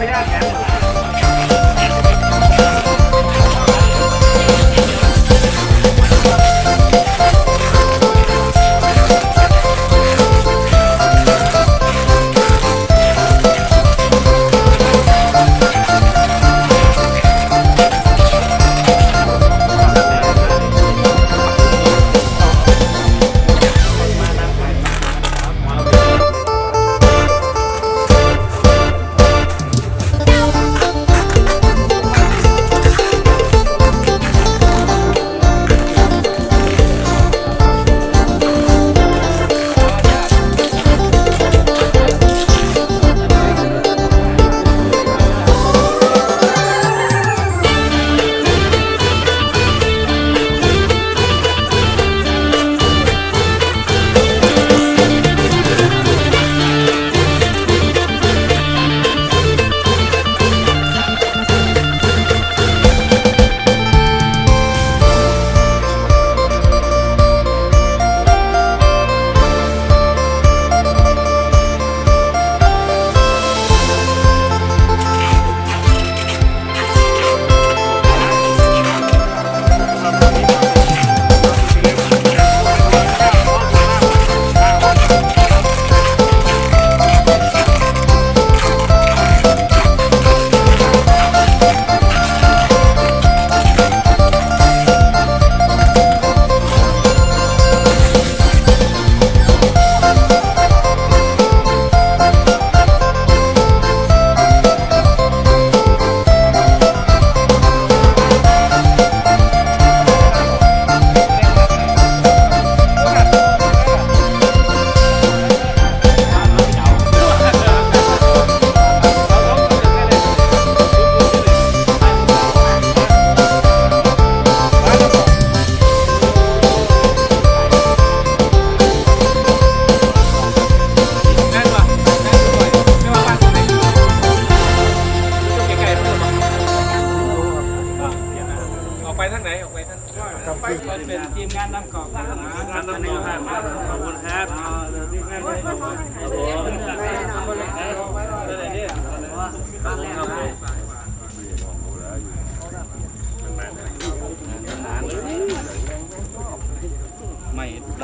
ไม่ได้แก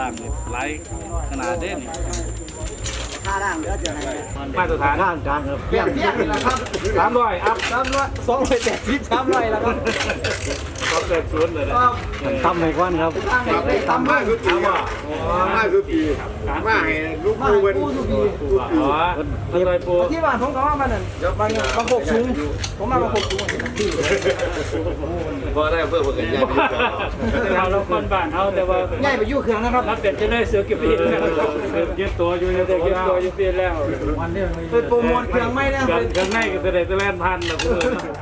ร่างเลยไลฟ์ขนาดเด่นค่าร่างเดือดจะไหนมาตรฐานร่างกลางครับเพียนเพียนนี่แหละครับสามร้อยอัพสามร้อยสองร้อยแปดสิบสามร้อยแล้วครับก็เกิดศูนย์เลยนะทำในก้อนครับทำมากสุดปีอะมากสุดปีมากให้ลูกปูเป็นกู้สุกีอ๋อมีอะไรปูที่บ้านผมก็ว่ามันนั่นบางบางหกสูงผมมาบางหกสูง พอได้เพื่อเพื่อนญาติเราเราคนบ้านเขาแต่ว่าง่ายไปยุ่เครื่องนะครับ รับเป็นจะได้เสือเก็บปีแล้วเก็บตัวอยู่เก็บตัวอยู่ปีแล้วเป็นโปรโมทเครื่องไม่นะกันกันในก็จะได้จะแล่นพันนะเพื่อ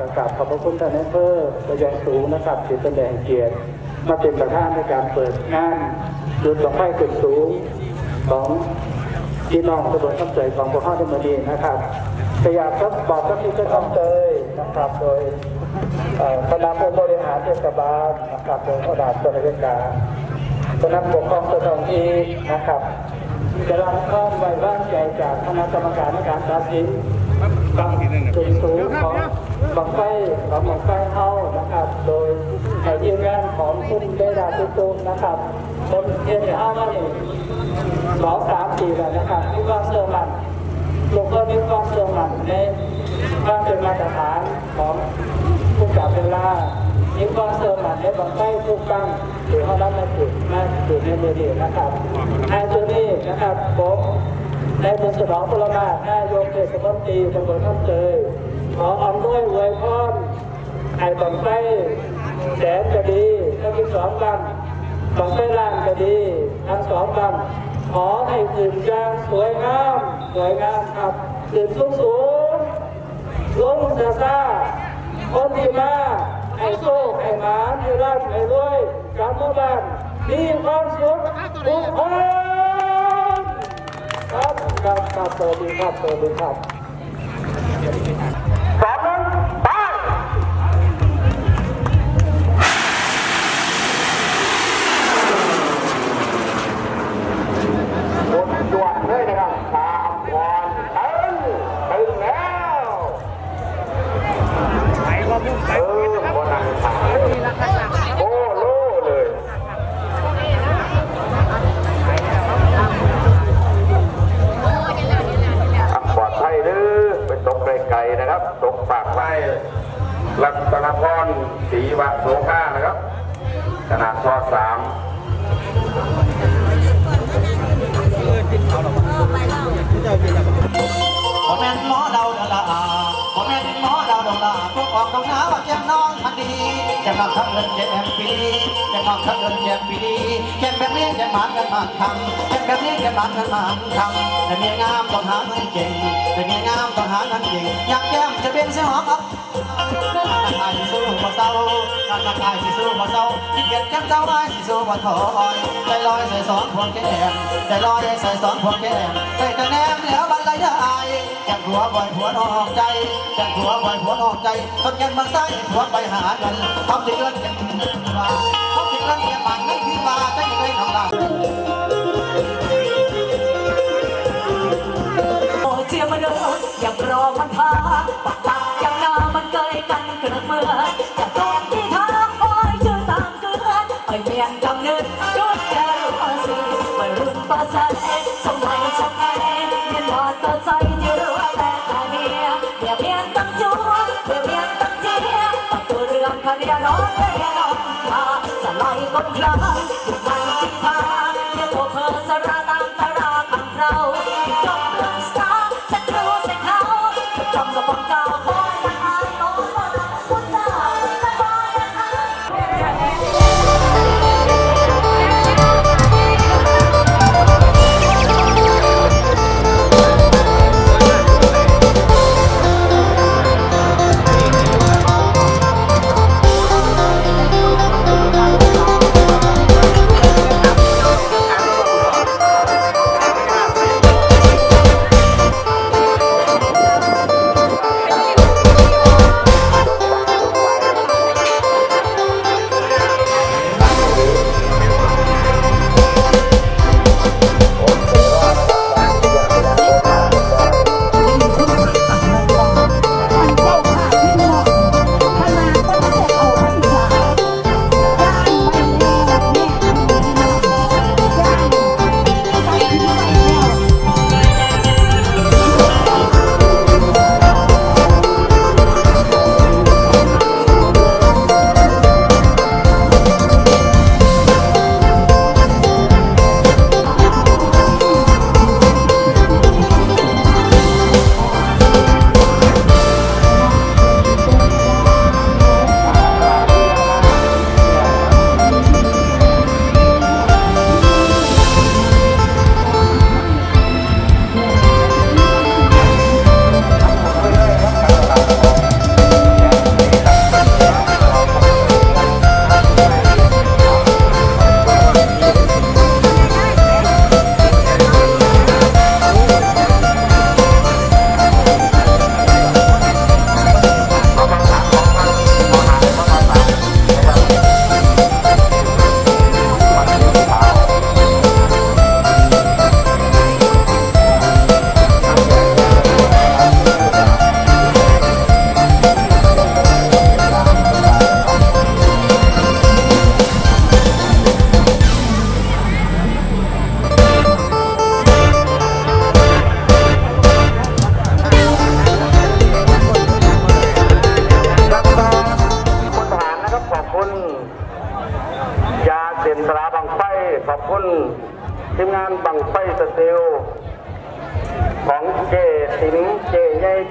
นกราบขอบพระคุณท่านนายอำเภอระยองสูงนะครับที่แสดงเกียรติมาเป็นประธานในการเปิดงานจุดดอกไม้ขึ้นสูงของพี่น้องตำบลข้ามเตยของพวกข้าที่มาดีนะครับพยายามครับบอกกับที่เจ้าข้ามเตยนะครับโดยเอ่อ คณะผู้บริหารเทศบาลนะครับโดยขนาดส่วนราชการคณะปกครองส่วนท้องถิ่นะครับจะรับข้อมไว้วางใจจากคณะกรรมการในการตัดสินบังสูงสูงของบังไฟของบังไฟเฮานะครับ โดยในทีมงานของคุณเดดาตุตุนะครับคนเทียนเฮามานี่สองสามปีแล้วนะครับมีความเชื่อมั่นลูกก็มีความเชื่อมั่นในความเป็นมาตรฐานของ ผู้จับเวลามีความเชื่อมั่นในบังไฟทุกตั้งหรือเขารับมาจุดมาจุดในมือดีนะครับไอ้ตัวนี้นะครับผมในบุญฉลองพลมานายกเทศมนตรีตำบลข้าเจยขออำนวยอวยพรไอ้บังไฟแสนจะดีทั้งที่สองลำบังไฟล่างจะดีทั้งสองลำขอให้ขึ้นอย่างสวยงามสวยงามครับขึ้นสูงสูงลงซาซา คนที่มาไอ้โซ่ไอ้หมาไอ้ร่ำไอ้รวยกำมือบ้านมีความสุขทุกคนครับครับครับสวัสดีครับสวัสดีครับ มานกันมาทำแก้มแบบนี้แก้มานกันมาทำแต่เมียงามต้องหาเงินเก่งแต่เมียงามต้องหาเงินเก่งอยากแก้มจะเป็นเสียหอมอับนักกายสิสู้บ่เศร้านักกายสิสู้บ่เศร้าคิดเกียจแก้มเจ้าไว้สิสู้บ่ถอยใจลอยใส่สองพวงแก้มใจลอยใส่สองพวงแก้มใส่แต่แนมแล้วบรรยายแก้มหัวบ่อยหัวนอกใจแก้มหัวบ่อยหัวนอกใจทนแก้มบางไส้หัวไปหาเงินทำที่เงินแก้มว่าทำที่เงินแก้มมันนั่นคือว่าใจยังไงของเราโมื่อจะตรงที่ทางคอยชื่อตามเกินไปเมียนกำเนิดจุดแก่ภาษีไปรุ่นภาษาเอกสมัยชาวไทยเมียนบอดก็ใส่ที่เรือแต่ตาเมียเมียเมียนตั้งจัวเมียเมียนตั้งเจียประตูเรืองคดีน้องเรียนน้องมาสลายคนคลางทุกวันที่พาเดี๋ยวตัวเพอสระตา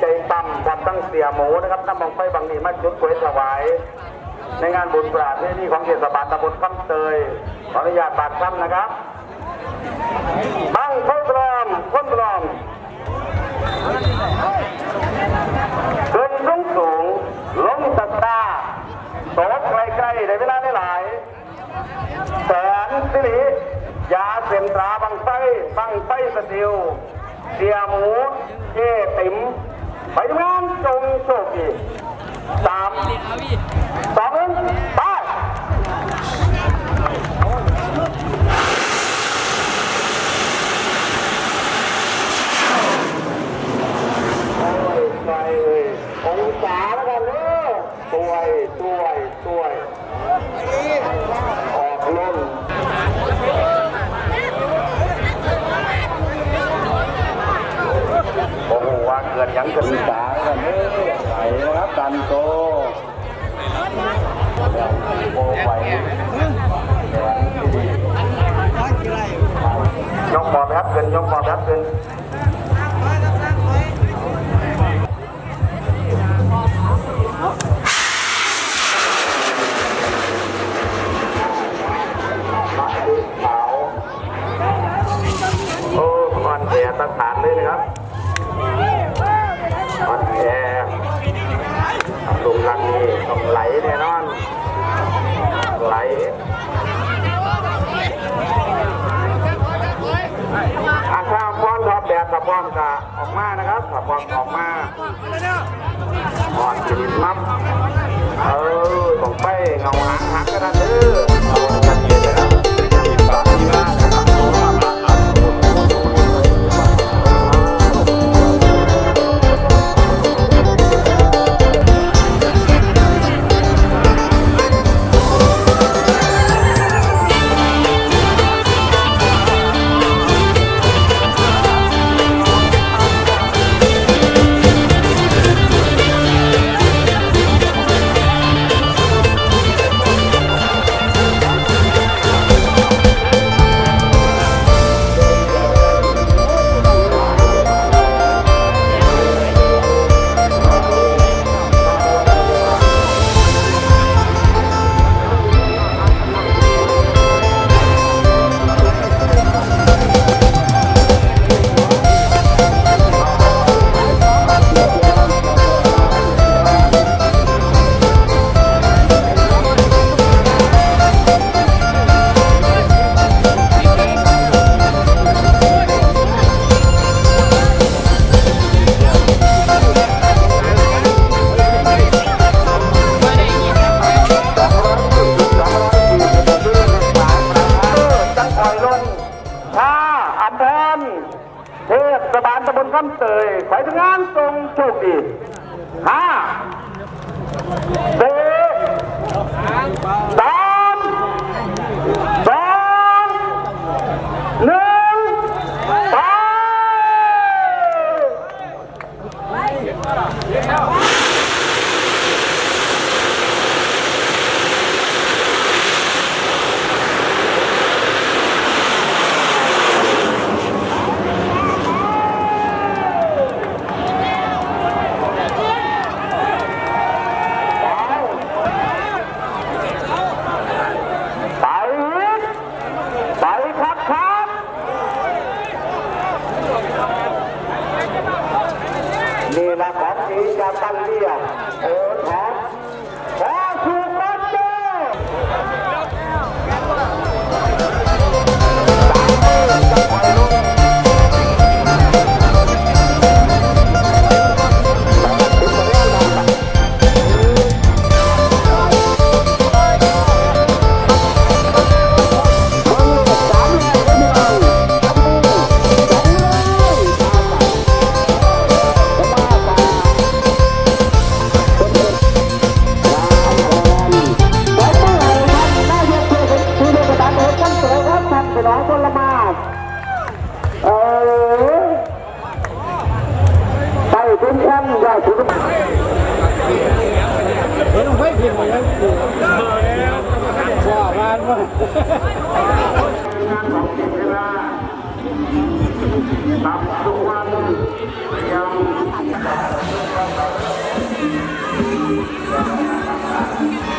ใจต่ำวัดตั้งเสียหมูนะครับนำบังไฟบางนีมาจุดกวยถวายในงานบุญปราบที่ของเทศบาลตำบลคำเตยขออนุญาตปากคำนะครับบังไฟปลอมคนปลอมขึ้นสูงสูงลงตัดตาโตไกลไกลๆในเวลาหลายแสนสิริยาเส้นตราบังไฟบังไฟสติวเสียหมูเจ้ติ๋ม ไปทำงานจงโชคดีสามสองหนึ่ง กันโตโอ้ไหวยกหมอบครับเกินยกหมอบครับเกิน ปั๊บ ขอให้ทุงานตรงโชคดีห้าสี่สาม น้องคนละมาดเออไปถึงแชมป์ยอดถึงเฮ้ยไม่เพียงเลยว่าบ้านว่าของกิจลาตับสุวรรณยัง Thank.